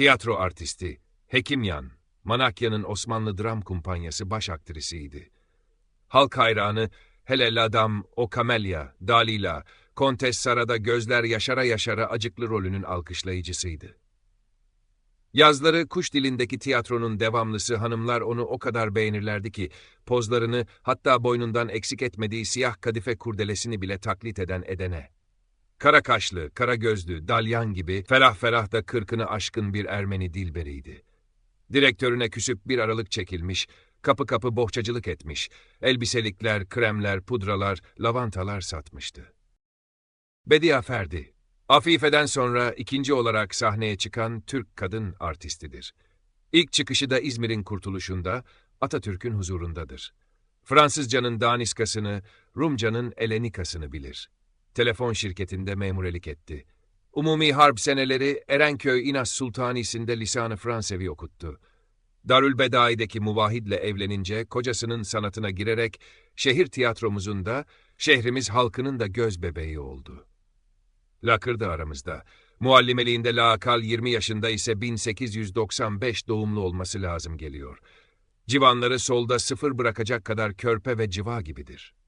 Tiyatro artisti, Hekimyan, Manakya'nın Osmanlı Dram Kumpanyası baş aktrisiydi. Halk hayranı, hele Ladam, O Camellia, Dalila, Kontes Sara'da gözler yaşara yaşara acıklı rolünün alkışlayıcısıydı. Yazları kuş dilindeki tiyatronun devamlısı hanımlar onu o kadar beğenirlerdi ki, pozlarını hatta boynundan eksik etmediği siyah kadife kurdelesini bile taklit eden edene. Kara kaşlı, kara gözlü, dalyan gibi ferah ferah da kırkını aşkın bir Ermeni dilberiydi. Direktörüne küsüp bir aralık çekilmiş, kapı kapı bohçacılık etmiş, elbiselikler, kremler, pudralar, lavantalar satmıştı. Bediye Ferdi, Afife'den sonra ikinci olarak sahneye çıkan Türk kadın artistidir. İlk çıkışı da İzmir'in kurtuluşunda, Atatürk'ün huzurundadır. Fransızcanın daniskasını, Rumcanın elenikasını bilir. Telefon şirketinde memurelik etti. Umumi harp seneleri Erenköy İnas Sultanisi'nde lisanı Fransevi okuttu. Darülbedai'deki muvahidle evlenince kocasının sanatına girerek şehir tiyatromuzun da, şehrimiz halkının da göz bebeği oldu. Lakırdı aramızda. Muallimeliğinde lakal 20 yaşında ise 1895 doğumlu olması lazım geliyor. Civanları solda sıfır bırakacak kadar körpe ve civa gibidir.